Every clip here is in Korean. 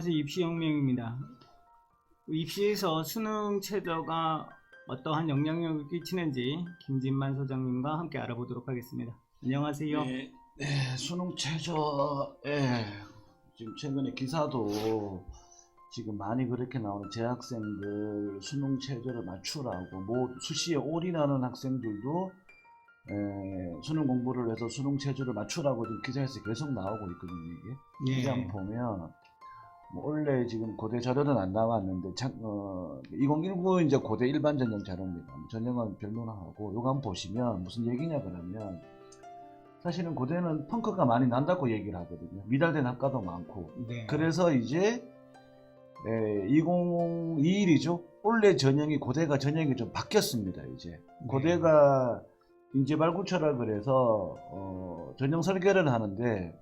안녕하세요. 입시혁명입니다. 입시에서 수능 최저가 어떠한 영향력을 끼치는지 김진만 소장님과 함께 알아보도록 하겠습니다. 안녕하세요. 네, 네, 수능 최저에 지금 최근에 기사도 지금 많이 그렇게 나오는 재학생들 수능 최저를 맞추라고 뭐 수시에 올인하는 학생들도 에, 수능 공부를 해서 수능 최저를 맞추라고 지금 기사에서 계속 나오고 있거든요 이게 예. 기사 보면 뭐 원래 지금 고대 자료는 안 나왔는데 참, 어, 2019 이제 고대 일반 전형 자료입니다. 뭐 전형은 별로나 하고 요거 한번 보시면 무슨 얘기냐 그러면 사실은 고대는 펑크가 많이 난다고 얘기를 하거든요. 미달된 학과도 많고 네. 그래서 이제 2021이죠. 원래 전형이 고대가 전형이 좀 바뀌었습니다. 이제 네. 고대가 인재 발굴처라 그래서 어, 전형 설계를 하는데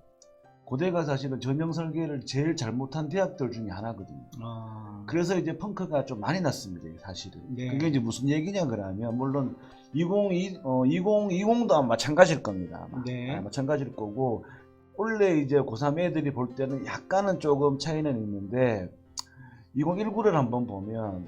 고대가 사실은 전형 설계를 제일 잘못한 대학들 중에 하나거든요. 아, 그래서 이제 펑크가 좀 많이 났습니다. 사실은. 네. 그게 이제 무슨 얘기냐 그러면 물론 2020, 어, 2020도 아마 마찬가지일 겁니다. 아마. 네. 아, 마찬가지일 거고 원래 이제 고3 애들이 볼 때는 약간은 조금 차이는 있는데 2019를 한번 보면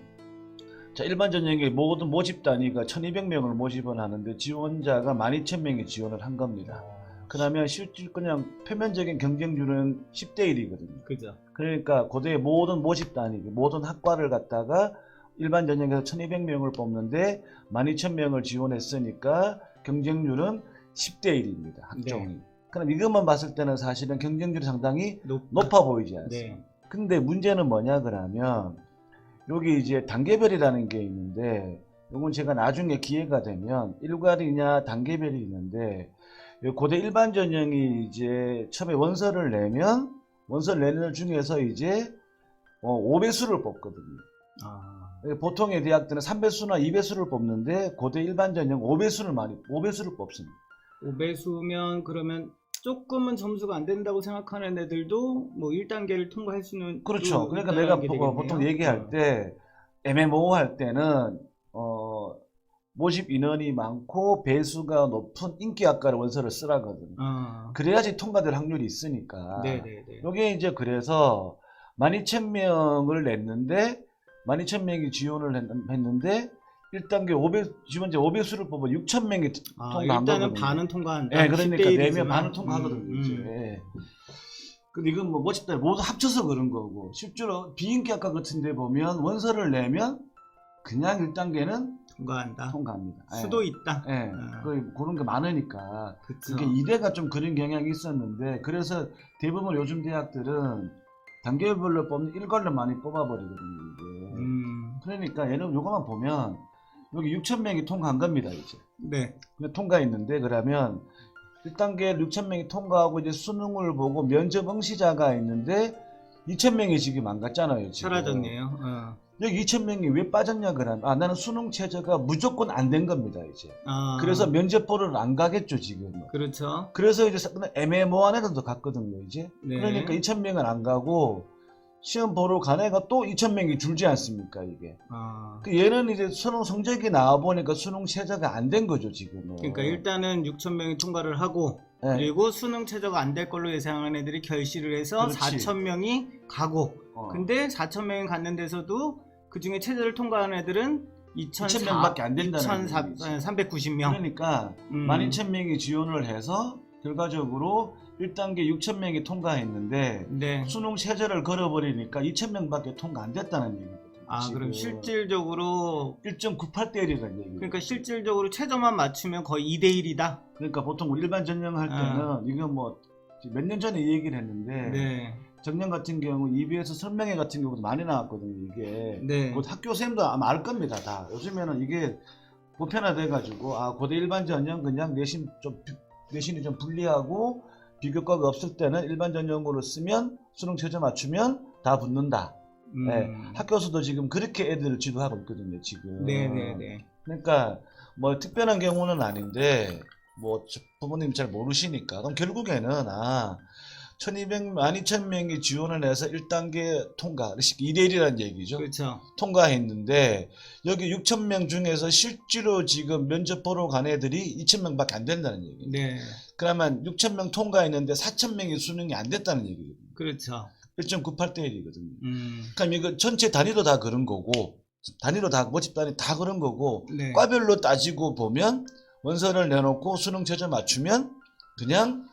자 일반 전형에 모든 모집 단위가 1200명을 모집을 하는데 지원자가 12000명이 지원을 한 겁니다. 그러면 실질 그냥 표면적인 경쟁률은 10대 1이거든요. 그죠. 그러니까 고대의 모든 모집 단위, 모든 학과를 갖다가 일반 전형에서 1200명을 뽑는데 12000명을 지원했으니까 경쟁률은 10대 1입니다. 학종이. 네. 그럼 이것만 봤을 때는 사실은 경쟁률이 상당히 높, 높아 보이지 않습니까? 네. 근데 문제는 뭐냐 그러면 여기 이제 단계별이라는 게 있는데 이건 제가 나중에 기회가 되면 일괄이냐 단계별이 있는데 이 고대 일반 전형이 이제 처음에 원서를 내면 원서를 내는 것 중에서 이제 어, 5배수를 뽑거든요. 아, 보통의 대학들은 3배수나 2배수를 뽑는데 고대 일반 전형 5배수를 많이 5배수를 뽑습니다. 5배수면 그러면 조금은 점수가 안 된다고 생각하는 애들도 뭐 1단계를 통과할 수는 그렇죠. 또 그러니까 내가 보-. 보통 얘기할 어. 때 MMO 할 때는 어, 모집 인원이 많고 배수가 높은 인기 학과를 원서를 쓰라거든요. 아, 그래야지 통과될 확률이 있으니까. 네네네. 이게 이제 그래서 12,000명을 냈는데 12,000명이 지원을 했- 했는데 1단계 500 지원자 500수를 뽑아 6,000명이 아, 통과한 일단은 거거든요. 반은 통과한다. 예, 그러니까 10대 1 내면 이지만. 반은 통과하거든요. 음, 이제. 음. 예. 근데 이건 뭐 모집단 모두 합쳐서 그런 거고 실제로 비인기 학과 같은 데 보면 원서를 내면 그냥 1단계는 통과한다. 통과합니다. 예. 수도 있다. 예, 아. 그 그런 게 많으니까 그쵸. 그게 이대가 좀 그런 경향이 있었는데 그래서 대부분 요즘 대학들은 단계별로 뽑는 일괄로 많이 뽑아버리거든요. 이게. 음, 그러니까 얘는 요거만 보면 여기 6천 명이 통과한 겁니다 이제. 네. 근데 통과했는데 그러면 1단계 6천 명이 통과하고 이제 수능을 보고 면접 응시자가 있는데 2천 명이 지금 안 갔잖아요. 지금. 사라졌네요. 어. 여기 2천 명이 왜 빠졌냐 그러면 아 나는 수능 최저가 무조건 안 된 겁니다 이제. 아, 그래서 면접 보러 안 가겠죠 지금. 그렇죠. 그래서 이제 애매모호한 애들도 갔거든요 이제. 네. 그러니까 2천 명은 안 가고 시험 보러 간 애가 또 2천 명이 줄지 않습니까 이게. 아, 그 얘는 이제 수능 성적이 나와 보니까 수능 최저가 안 된 거죠 지금은. 그러니까 일단은 6천 명이 통과를 하고 예. 그리고 수능 최저가 안 될 걸로 예상하는 애들이 결실을 해서 그렇지. 4천 명이 가고 어. 근데 4천 명이 갔는 데서도 그 중에 최저를 통과한 애들은 2,000 명밖에 안 된다는 얘기지. 390명. 그러니까 음. 12,000명이 지원을 해서 결과적으로 1단계 6,000명이 통과했는데 네. 수능 최저를 걸어버리니까 2,000명밖에 통과 안 됐다는 얘기거든요. 아. 그럼 실질적으로 1.98대 1이라는 얘기예요. 그러니까 실질적으로 최저만 맞추면 거의 2대 1이다. 그러니까 보통 우리 일반 전형 할 때는 아. 이거 뭐몇 년 전에 이 얘기를 했는데 네. 작년 같은 경우 EBS 설명회 같은 경우도 많이 나왔거든요. 이게 네. 그 학교 쌤도 아마 알 겁니다. 다 요즘에는 이게 보편화돼 가지고 아 고대 일반 전형 그냥 내신 좀 비- 내신이 좀 불리하고 비교과가 없을 때는 일반 전형으로 쓰면 수능 최저 맞추면 다 붙는다. 음. 네, 학교에서도 지금 그렇게 애들을 지도하고 있거든요. 지금. 네, 네, 네. 그러니까 뭐 특별한 경우는 아닌데 뭐 저- 부모님 잘 모르시니까 그럼 결국에는 아 1200, 12000명이 지원을 해서 1단계 통과 2대1이라는 얘기죠 그렇죠. 통과했는데 여기 6000명 중에서 실제로 지금 면접 보러 간 애들이 2000명밖에 안 된다는 얘기예요 네. 그러면 6000명 통과했는데 4000명이 수능이 안 됐다는 얘기거든요 그렇죠. 1.98대 1이거든요. 음. 그럼 이거 전체 단위로 다 그런 거고 단위로 다 모집 단위 다 그런 거고 네. 과별로 따지고 보면 원서를 내놓고 수능 최저 맞추면 그냥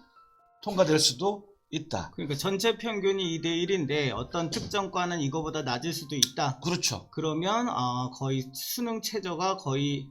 통과될 수도 있다. 그러니까 전체 평균이 2대 1인데 어떤 특정 과는 이거보다 낮을 수도 있다. 그렇죠. 그러면 아, 거의 수능 최저가 거의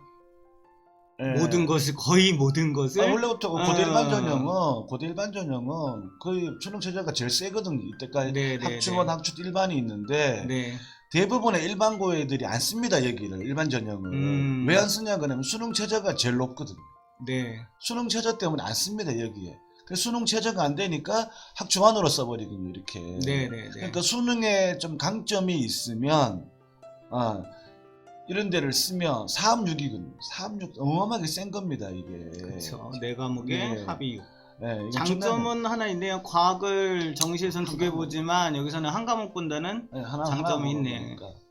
예. 모든 것을 거의 모든 것을 아, 원래부터 그 고대 어. 일반 전형은 고대 일반 전형은 거의 수능 최저가 제일 세거든요. 이때까지 네, 네, 학주원 네. 학주 일반이 있는데 네. 대부분의 일반 고 애들이 안 씁니다 여기를 일반 전형을 음. 왜 안 쓰냐 그러면 수능 최저가 제일 높거든. 요 네. 수능 최저 때문에 안 씁니다 여기에. 그래서 수능 최저가 안 되니까 학주만으로 써버리거든요 이렇게. 네, 네, 네. 그러니까 수능에 좀 강점이 있으면 아 이런 데를 쓰면 4학육이거든요. 4학육 어마어마하게 센 겁니다 이게. 그렇죠. 네 과목에 네. 합의 6. 네, 장점은 하나 있네요. 과학을 정시에선 두개 보지만 여기서는 한 과목 본다는 네, 하나 장점이 하나 있네. 먹으니까.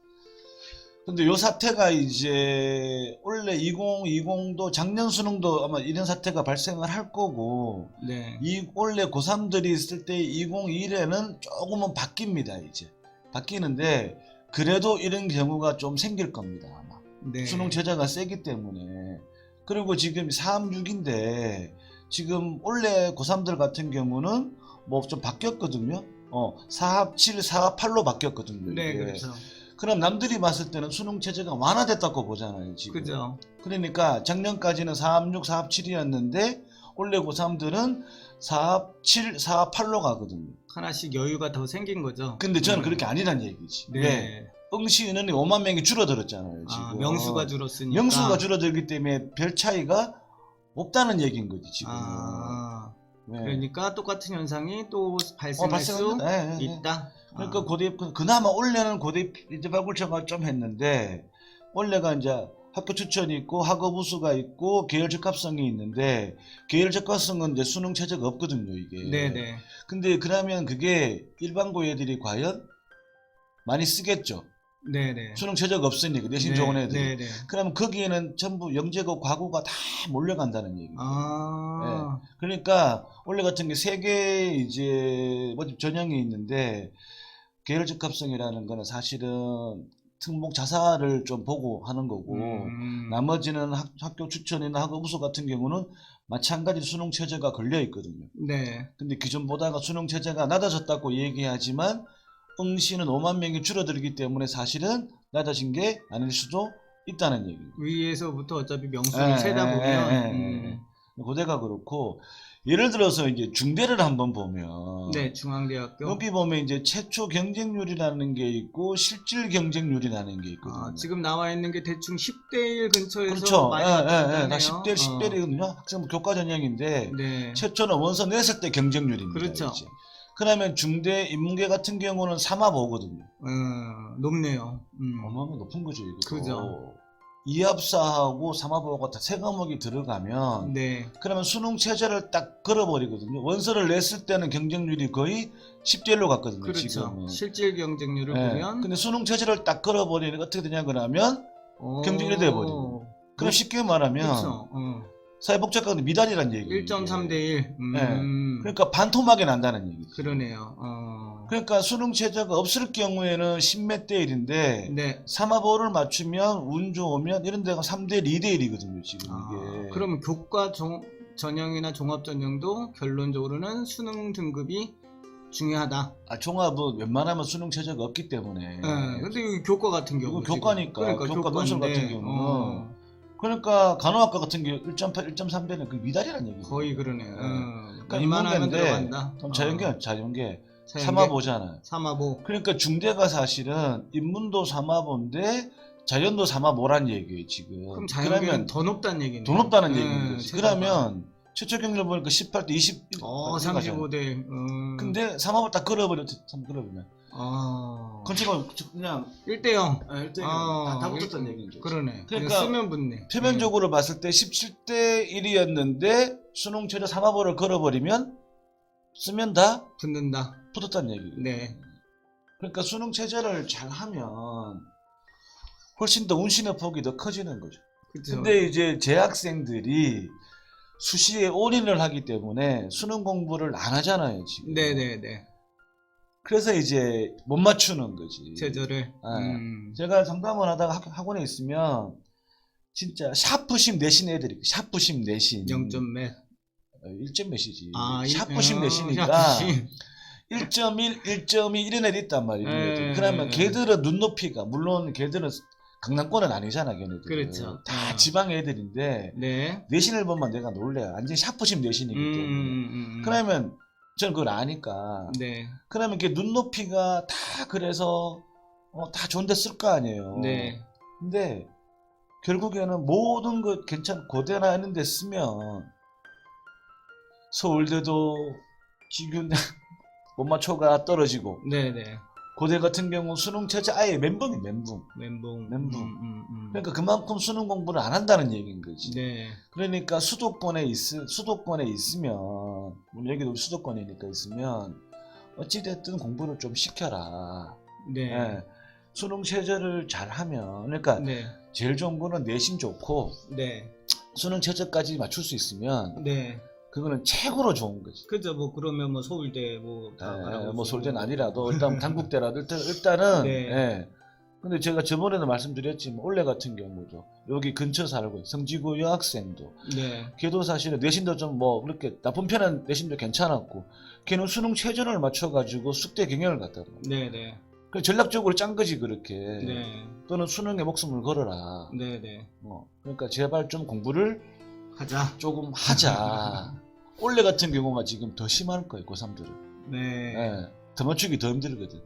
근데 요 사태가 이제 원래 2020도 작년 수능도 아마 이런 사태가 발생을 할 거고 네. 이 원래 고3들이 있을 때 2021에는 조금은 바뀝니다 이제 바뀌는데 그래도 이런 경우가 좀 생길 겁니다 아마 네. 수능 최저가 세기 때문에 그리고 지금 4학육인데 지금 원래 고3들 같은 경우는 뭐 좀 바뀌었거든요 어 4합 7, 4합 8로 바뀌었거든요 네, 이게. 그렇죠. 그럼 남들이 봤을 때는 수능 체제가 완화됐다고 보잖아요, 지금. 그죠. 그러니까 작년까지는 4합 6, 4합 7이었는데 올해 고3들은 4합 7, 4합 8로 가거든요. 하나씩 여유가 더 생긴 거죠. 근데 저는 음. 그렇게 아니란 얘기지. 네. 왜? 응시 인원이 5만 명이 줄어들었잖아요, 지금. 아, 명수가 줄었으니까. 명수가 줄어들기 때문에 별 차이가 없다는 얘기인 거지, 지금. 아, 네. 그러니까 똑같은 현상이 또 어, 발생할 수 발생합니다. 예, 예, 예. 있다. 그러니까 아, 고대 그나마 올해는 고대 이제 발굴처가 좀 했는데 원래가 이제 학교 추천이 있고 학업 우수가 있고 계열 적합성이 있는데 계열 적합성은 이제 수능 최저가 없거든요 이게. 네네. 근데 그러면 그게 일반고 애들이 과연 많이 쓰겠죠. 네네. 수능 최저가 없으니까 내신 좋은 애들이. 네네. 그러면 거기에는 전부 영재고 과고가 다 몰려간다는 얘기죠. 아, 그러니까 원래 같은 게 세 개 이제 모집 전형이 있는데 계열 적합성이라는 거는 사실은 특목 자사를 좀 보고 하는 거고 음, 나머지는 학, 학교 추천이나 학업 우수 같은 경우는 마찬가지 수능 체제가 걸려 있거든요. 네. 근데 기존보다가 수능 체제가 낮아졌다고 얘기하지만 응시는 5만 명이 줄어들기 때문에 사실은 낮아진 게 아닐 수도 있다는 얘기예요. 위에서부터 어차피 예, 명수를 세다 예, 보면 예, 예, 음, 고대가 그렇고 예를 들어서 이제 중대를 한번 보면 네 중앙대학교 여기 보면 이제 최초 경쟁률이라는 게 있고 실질 경쟁률이라는 게 있거든요. 아, 지금 나와 있는 게 대충 10대 1 근처에서 그렇죠. 많이 예, 예, 예. 다 하네요. 10대 10대거든요. 학생부 교과 전형인데 어, 네. 최초는 원서 냈을 때 경쟁률입니다. 그렇죠. 이제. 그러면 중대 인문계 같은 경우는 3합 5거든요. 어, 높네요. 음. 어마어마 높은 거죠, 이거. 그죠. 2합사하고 3합 5가 다세 과목이 들어가면 네. 그러면 수능 체제를 딱 걸어버리거든요. 원서를 냈을 때는 경쟁률이 거의 10대 1로 갔거든요. 그렇죠. 지금은. 실질 경쟁률을 예. 보면 근데 수능 체제를 딱 걸어버리니까 어떻게 되냐 그러면 오, 경쟁률이 돼버리고. 그럼 쉽게 말하면 그렇죠. 어. 사회복잡학은 미달이란 얘기예요. 1.3 대 1. 음. 네. 그러니까 반토막이 난다는 얘기죠. 그러네요. 어. 그러니까 수능 체제가 없을 경우에는 10몇 대 1인데 네. 3합5를 맞추면 운 좋으면 이런 데가 3대 2대 1이거든요. 지금 아, 이게. 그럼 교과 종, 전형이나 종합 전형도 결론적으로는 수능 등급이 중요하다. 아, 종합은 웬만하면 수능 체제가 없기 때문에. 네. 근데 이 교과 같은 경우 교과니까. 그러니까 교과 논술 같은 경우는. 어, 그러니까 간호학과 같은 경우 1.8, 1.3대는 그 미달이란 얘기죠. 거의 그러네요. 어, 그러니까 웬만하면 인문계인데 들어간다. 그럼 자연계, 자연계. 자연계? 3합5잖아요. 3합5. 그러니까 중대가 사실은 인문도 3합5인데 자연도 3합5란 얘기예요, 지금. 그럼 자연계는 더 높다는 얘기네요. 더 높다는 네, 얘기인 거지. 그러면 최초 경률 보니까 18대 20. 어, 35대. 음. 근데 3합을 딱 걸어버려, 3 걸어버리면. 아. 건축은 그냥 1대 0. 아, 1대 아, 다, 다 일- 붙었던 얘기죠. 그러네. 그러니까 그러니까 쓰면 붙네. 표면적으로 봤을 때 17대 1이었는데 수능 최저 3합을 걸어버리면 쓰면 다 음, 붙는다. 붙었다는 얘기예요. 네. 그러니까 수능 체제를 잘 하면 훨씬 더 운신의 폭이 더 커지는 거죠. 그렇죠. 근데 이제 재학생들이 수시에 올인을 하기 때문에 수능 공부를 안 하잖아요, 지금. 네네네. 그래서 이제 못 맞추는 거지. 제저를. 아, 음. 제가 상담을 하다가 학- 학원에 있으면 진짜 샤프심 내신 애들이 샤프심 내신 0점 몇. 어, 1점 몇이지 아, 일- 샤프심 어, 내시니까 샤프심. 1.1, 1.2 이런 애들 있단 말이에요. 예, 걔네들. 그러면 예. 걔들은 눈높이가 물론 걔들은 강남권은 아니잖아 걔네들. 그렇죠. 다 어. 지방 애들인데 네. 내신을 보면 내가 놀래요. 완전 샤프심 내신이기 음, 때문에. 음, 음, 음. 그러면 저는 그걸 아니까. 네. 그러면 이게 눈높이가 다 그래서 어, 다 좋은데 쓸 거 아니에요. 네. 근데 결국에는 모든 것 괜찮 고대나 하는 데 쓰면 서울대도 기균 못 맞춰가 떨어지고 네, 네. 고대 같은 경우 수능 체제 아예 멘붕이 멘붕. 멘붕. 멘붕. 음, 음, 음. 그러니까 그만큼 수능 공부를 안 한다는 얘기인 거지. 네. 그러니까 수도권에 있 수도권에 있으면 물론 여기도 수도권이니까 있으면 어찌 됐든 공부를 좀 시켜라. 네. 예. 수능 체제를 잘 하면 그러니까 네. 제일 좋은 거는 내신 좋고 네. 수능 체제까지 맞출 수 있으면 네. 그거는 최고로 좋은 거지. 그죠. 뭐 그러면 뭐 서울대 뭐 다 예, 뭐 서울대는 아니라도 일단 단국대라도 일단, 일단은 네. 예. 근데 제가 저번에도 말씀드렸지만 올해 같은 경우도 여기 근처 살고 성지구 여학생도 네. 걔도 사실은 내신도 좀 뭐 그렇게 나쁜 편은 내신도 괜찮았고 걔는 수능 최저를 맞춰가지고 숙대 경영을 갔다고. 네, 네. 그 전략적으로 짠 거지 그렇게. 네. 또는 수능에 목숨을 걸어라. 네, 네. 어, 그러니까 제발 좀 공부를 하자. 조금 하자. 올해 같은 경우가 지금 더 심할 거예요 고3들은. 네. 예. 더 맞추기 더 힘들거든.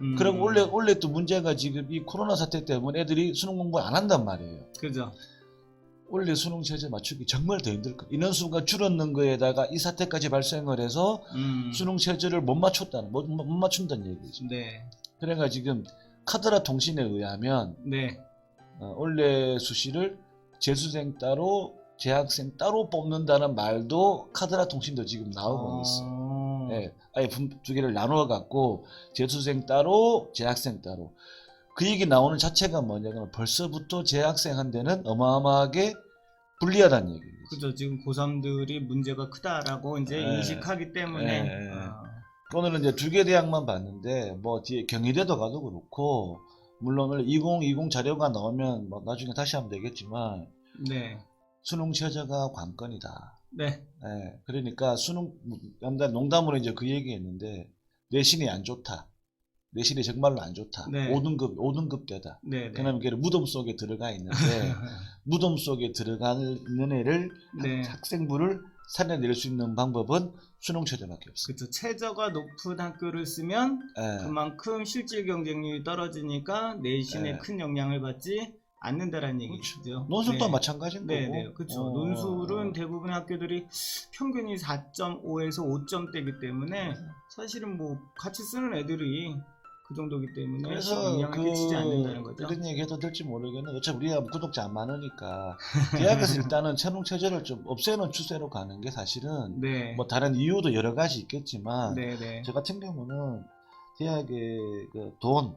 음. 그럼 원래 원래 또 문제가 지금 이 코로나 사태 때문에 애들이 수능 공부를 안 한단 말이에요. 그죠. 원래 수능 체제 맞추기 정말 더 힘들 거예요. 인원 수가 줄었는 거에다가 이 사태까지 발생을 해서 음. 수능 체제를 못 맞췄다는 못, 못 맞춘다는 얘기죠. 네. 그러니까 지금 카드라 통신에 의하면 네. 어, 원래 수시를 재수생 따로 재학생 따로 뽑는다는 말도 카드라 통신도 지금 나오고 있어. 어. 예, 아예 분- 두 개를 나누어 갖고 재수생 따로 재학생 따로 그 얘기 나오는 자체가 뭐냐면 벌써부터 재학생한테는 어마어마하게 불리하다는 얘기죠. 그죠. 지금 고3들이 문제가 크다라고 이제 네. 인식하기 때문에. 네. 아, 오늘은 이제 두 개 대학만 봤는데 뭐 뒤에 경희대도 가도 그렇고 물론 원래 2020 자료가 나오면 뭐 나중에 다시 하면 되겠지만 네. 수능 최저가 관건이다. 네. 예, 그러니까 수능 농담으로 이제 그 얘기했는데 내신이 안 좋다. 내신이 정말로 안 좋다. 네. 5등급 5등급 대다. 네. 네. 그러면 걔를 무덤 속에 들어가 있는데 무덤 속에 들어가 있는 애를 네. 학생부를 살려낼 수 있는 방법은 수능 최저밖에 없어. 그렇죠. 최저가 높은 학교를 쓰면 예. 그만큼 실질 경쟁률이 떨어지니까 내신에 네. 큰 영향을 받지 않는다라는 그렇죠. 얘기죠. 논술도 네. 마찬가지인 네, 거고. 네, 그렇죠. 어. 논술은 대부분 학교들이 평균이 4.5에서 5점대이기 때문에 사실은 뭐 같이 쓰는 애들이 그 정도기 때문에 그래서 영향을 그 끼치지 않는다는 거죠. 그런 얘기 해도 될지 모르겠는데 어차피 우리가 구독자 안 많으니까 대학에서 일단은 채용 체제를 좀 없애는 추세로 가는 게 사실은 네, 뭐 다른 이유도 여러 가지 있겠지만 네, 네. 저 같은 경우는 대학의 그 돈,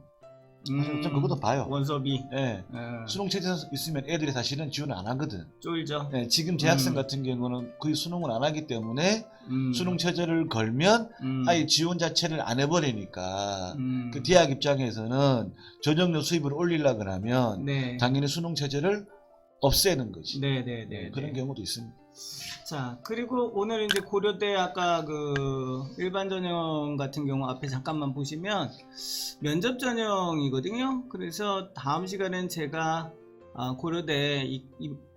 음, 좀 그것도 봐요. 원섭이 예. 어, 수능 체제 있으면 애들이 사실은 지원을 안 하거든. 쫄죠. 예, 지금 재학생 음. 같은 경우는 거의 수능을 안 하기 때문에 음, 수능 체제를 걸면 음, 아예 지원 자체를 안 해버리니까 음, 그 대학 입장에서는 전형료 수입을 올리려 그러면 네, 당연히 수능 체제를 없애는 거지. 네, 네, 네, 예, 그런 네. 경우도 있습니다. 자, 그리고 오늘 이제 고려대 아까 그 일반 전형 같은 경우 앞에 잠깐만 보시면 면접 전형이거든요. 그래서 다음 시간엔 제가 아, 고려대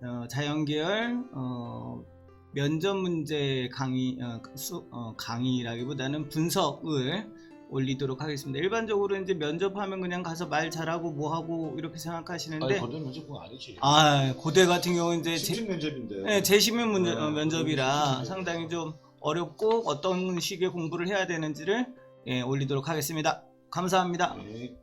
어, 자연계열 어, 면접 문제 강의 어, 강의라기보다는 분석을 올리도록 하겠습니다. 일반적으로 이제 면접하면 그냥 가서 말 잘하고 뭐 하고 이렇게 생각하시는데 거든 무조건 아니지. 아 고대 같은 경우 이제 제- 심층 면접인데. 네, 재시면 문제, 네, 어, 면접이라 상당히 좀 어렵고 어떤 식의 공부를 해야 되는지를 예, 올리도록 하겠습니다. 감사합니다. 네.